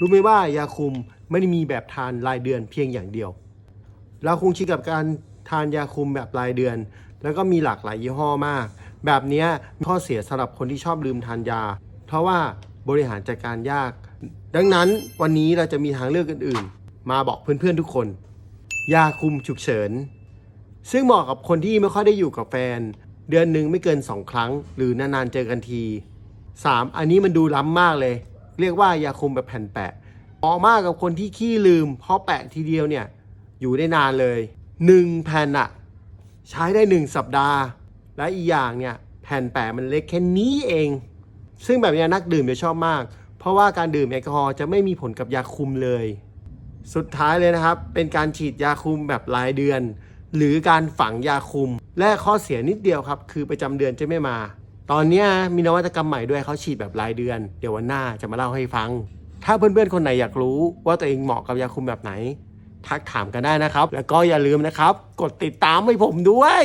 รู้ไหมว่ายาคุมไม่ได้มีแบบทานรายเดือนเพียงอย่างเดียว เราคงชินกับการทานยาคุมแบบรายเดือน แล้วก็มีหลากหลายยี่ห้อมาก แบบนี้มีข้อเสียสำหรับคนที่ชอบลืมทานยา เพราะว่าบริหารจัดการยาก ดังนั้นวันนี้เราจะมีทางเลือกอื่นๆ มาบอกเพื่อนๆทุกคน ยาคุมฉุกเฉิน ซึ่งเหมาะกับคนที่ไม่ค่อยได้อยู่กับแฟน เดือนหนึ่งไม่เกิน 2 ครั้ง หรือนานๆเจอกันที 3. อันนี้มันดูล้ำมากเลย เรียกว่ายาคุมแบบแผ่นแปะเหมาะมากกับคนที่ขี้ลืม เพราะแปะทีเดียวเนี่ยอยู่ได้นานเลย 1 แผ่นอะใช้ได้ 1 สัปดาห์ และอีกอย่างเนี่ยแผ่นแปะมันเล็กแค่นี้เอง ซึ่งแบบนี้นักดื่มจะชอบมาก เพราะว่าการดื่มแอลกอฮอล์จะไม่มีผลกับยาคุมเลย สุดท้ายเลยนะครับ เป็นการฉีดยาคุมแบบรายเดือน หรือการฝังยาคุม และข้อเสียนิดเดียวครับ คือประจำเดือนจะไม่มา ตอนนี้มีนวัตกรรมใหม่ด้วยเขาฉีดแบบรายเดือน เดี๋ยววันหน้าจะมาเล่าให้ฟัง ถ้าเพื่อนๆคนไหนอยากรู้ว่าตัวเองเหมาะกับยาคุมแบบไหน ทักถามกันได้นะครับ แล้วก็อย่าลืมนะครับ กดติดตามให้ผมด้วย